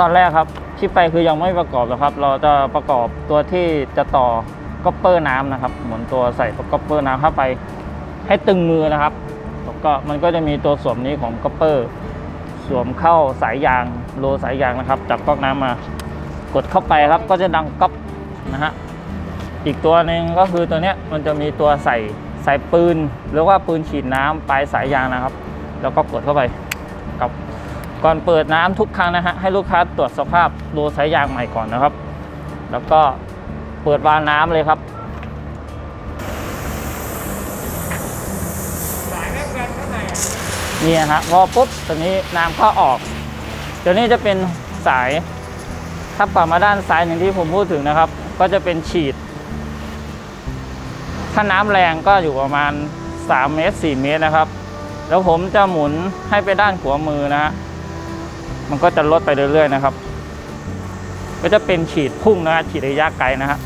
ตอนแรกครับที่ไปคือยังไม่ประกอบนะครับ เราจะประกอบตัวที่จะต่อก๊อปเปอร์น้ำนะครับหมุนตัวใส่ก๊อปเปอร์น้ำเข้าไปให้ตึงมือนะครับแล้วก็มันก็จะมีตัวสวมนี้ของก๊อปเปอร์สวมเข้าสายยางโลสายยางนะครับจับก๊อกน้ำมากดเข้าไปครับก็จะดังก๊อปนะฮะอีกตัวหนึ่งก็คือตัวเนี้ยมันจะมีตัวใส่ใส่ปืนหรือว่าปืนฉีดน้ำปลายสายยางนะครับ แล้วก็กดเข้าไปกับ ก่อนเปิดน้ำทุกครั้งนะฮะให้ลูกค้าตรวจสภาพโลสายยางใหม่ก่อนนะครับ แล้วก็เปิดวาล์วน้ำเลยครับนี่ฮะพอปุ๊บตัวนี้น้ำก็ออกตัวนี้จะเป็นสายถ้าปรับมาด้านซ้ายอย่างที่ผมพูดถึงนะครับ ก็จะเป็นฉีด ถ้าน้ำแรงก็อยู่ประมาณ3เมตร4เมตรนะครับ แล้วผมจะหมุนให้ไปด้านขวามือนะฮะ มันก็จะลดไปเรื่อยๆนะครับ ก็จะเป็นฉีดพุ่งนะฉีดระยะไกลนะฮะ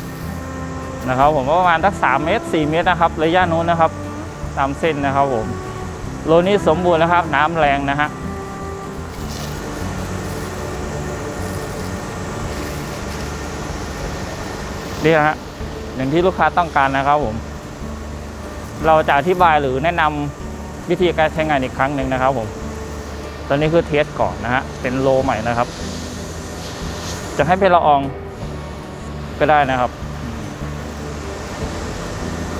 นะครับผมประมาณสัก3เมตร4เมตรนะครับ ระยะนู้นนะครับ ตามเส้นนะครับผมโลนี้สมบูรณ์นะครับ น้ำแรงนะฮะนี่นะฮะอย่างที่ลูกค้าต้องการนะครับผม เราจะอธิบายหรือแนะนำวิธีการใช้งานอีกครั้งหนึ่งนะครับผม ตอนนี้คือเทสก่อนนะฮะ เป็นโลใหม่นะครับ จะให้เป็นละอองก็ได้นะครับ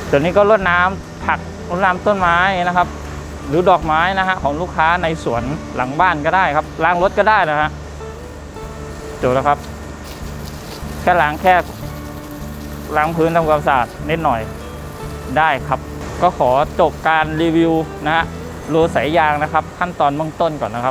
ตัวนี้ก็รดน้ำผักรดน้ำต้นไม้นะครับ หรือดอกไม้นะฮะของลูกค้าในสวนหลังบ้านก็ได้ครับล้างรถก็ได้นะฮะจบแล้วครับ แค่ล้างแค่ล้างพื้นทำความสะอาดนิดหน่อยได้ครับ ก็ขอจบการรีวิวนะฮะ รูสายยางนะครับ ขั้นตอนเบื้องต้นก่อนนะครับ